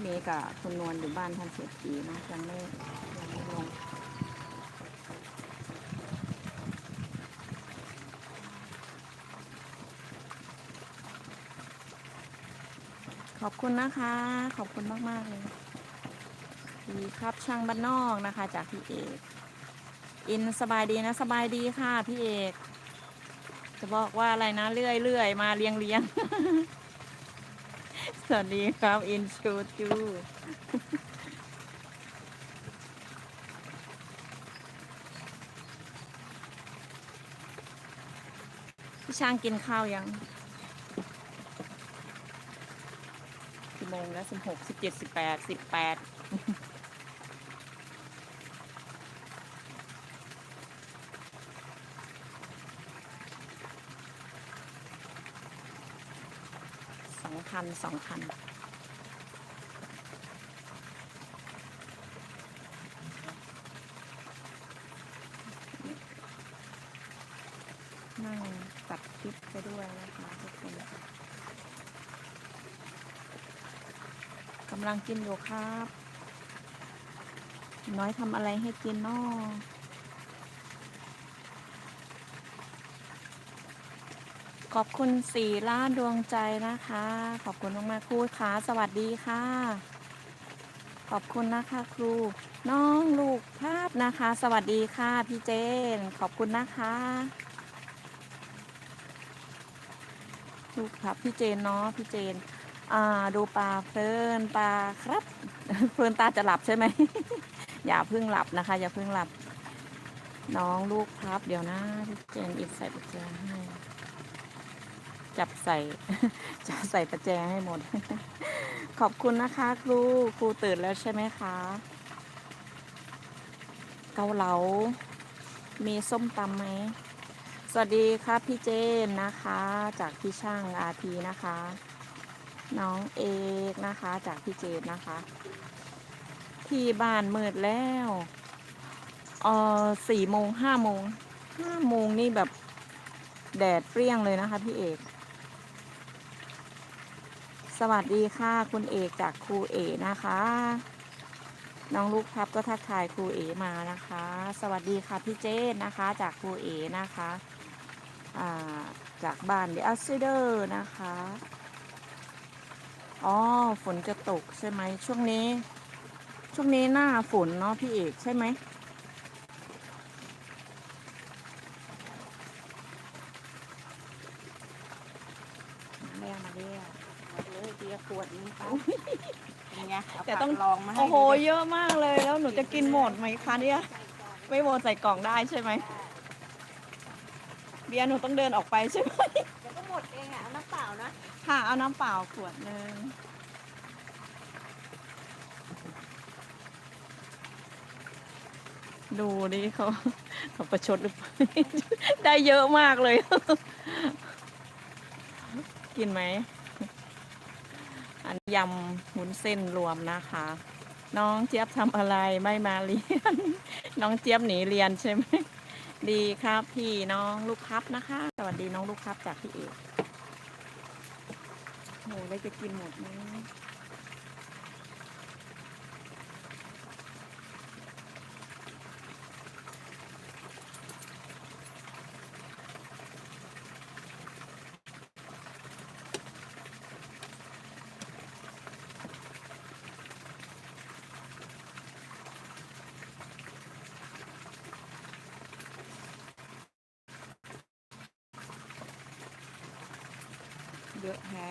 ี่เมย์กับคุณนวลอยู่บ้านท่านเศรษฐีเนะยังไม่ยังไม่ลงขอบคุณนะคะ ขอบคุณมาก ๆ เลยดีครับช่างบ้านนอกนะคะ จากพี่เอก อินสบายดีนะ สบายดีค่ะ พี่เอก จะบอกว่าอะไรนะเรื่อยเรื่อยมาเรียงเรียง สวัสดีครับอินชูจูพี่ช่างกินข้าวยังกี่โมงแล้วสิบหกสิบเจ็ดสิบแปดสิบแปด องพันสองพันนั่งตัดคลิปไปด้วยนะคะทุกคนกำลังกินอยู่ครับ น้อยทำอะไรให้กินนอ ขอบคุณสีล้านดวงใจนะคะ ขอบคุณมากๆครูขาสวัสดีค่ะ ขอบคุณนะคะครู น้องลูกภาพนะคะ สวัสดีค่ะพี่เจน ขอบคุณนะคะ ลูกครับพี่เจนเนาะพี่เจนอ่าดูปลาเพลินปลาครับเพลินตาจะหลับใช่ไหม อย่าเพิ่งหลับนะคะ อย่าเพิ่งหลับ น้องลูกครับ เดี๋ยวนะพี่เจนอิดใส่ประแจให้ จับใส่จับใส่ประแจให้หมด ขอบคุณนะคะ ครูครูตื่นแล้วใช่ไหมคะ เกาเหลา มีส้มตำไหม สวัสดีครับพี่เจนนะคะ จากพี่ช่างอาทีนะคะ น้องเอกนะคะ จากพี่เจดนะคะ ที่บ้านมืดแล้วเออสี่โมงห้าโมงห้าโมงนี่แบบแดดเปรี้ยงเลยนะคะพี่เอก สวัสดีค่ะคุณเอกจากครูเอนะคะ น้องลูกพับก็ทักทายครูเอมานะคะ สวัสดีค่ะพี่เจนนะคะ จากครูเอนะคะาจากบ้านเดอัสเดอร์นะคะอ๋อฝนจะตกใช่ไหมช่วงนี้ ช่วงนี้หน้าฝนเนาะพี่เอกใช่ไหมมาแล้วมาแล้วหมด เลยเบียร์ขวดนี้ค่ะเป็นไงเาแต่ต้อง ผักลองมาให้โอ้โห ดูดิเยอะมากเลย แล้วหนูจะกินหมดไหมคะเนี่ย ไม่หมดใส่กล่องได้ใช่ไหม เบียร์หนูต้องเดินออกไปใช่ไหม เดี๋ยวก็หมดเองอะเอาน้ำเปล่านะค่ะ เอาน้ำเปล่าขวดหนึ่งดูดิเขา เขาประชดหรือเปล่า ได้เยอะมากเลย กินไหม อันยำหุนเส้นรวมนะคะ น้องเจี๊ยบทำอะไรไม่มาเรียน น้องเจี๊ยบหนีเรียนใช่ไหมดีครับพี่น้องลูกครับนะคะ สวัสดีน้องลูกครับจากพี่เอกโหแล้จะกินหมดไหม เยอะแฮะ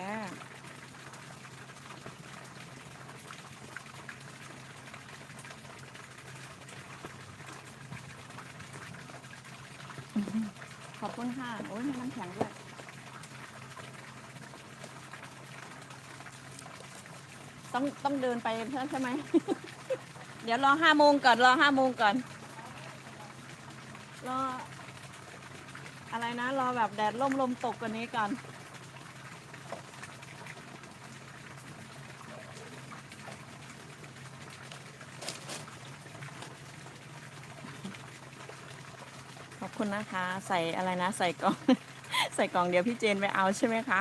ขอบคุณค่ะ โอ้ยมีน้ำแข็งด้วยต้องต้องเดินไปใช่ไหม เดี๋ยวรอห้าโมงก่อน รอห้าโมงก่อน รอ อะไรนะ รอแบบแดดล่มลมตกกว่านี้ก่อน คุณนะคะ ใส่อะไรนะ ใส่กล่อง ใส่กล่องเดี๋ยวพี่เจนไปเอาใช่ไหมคะ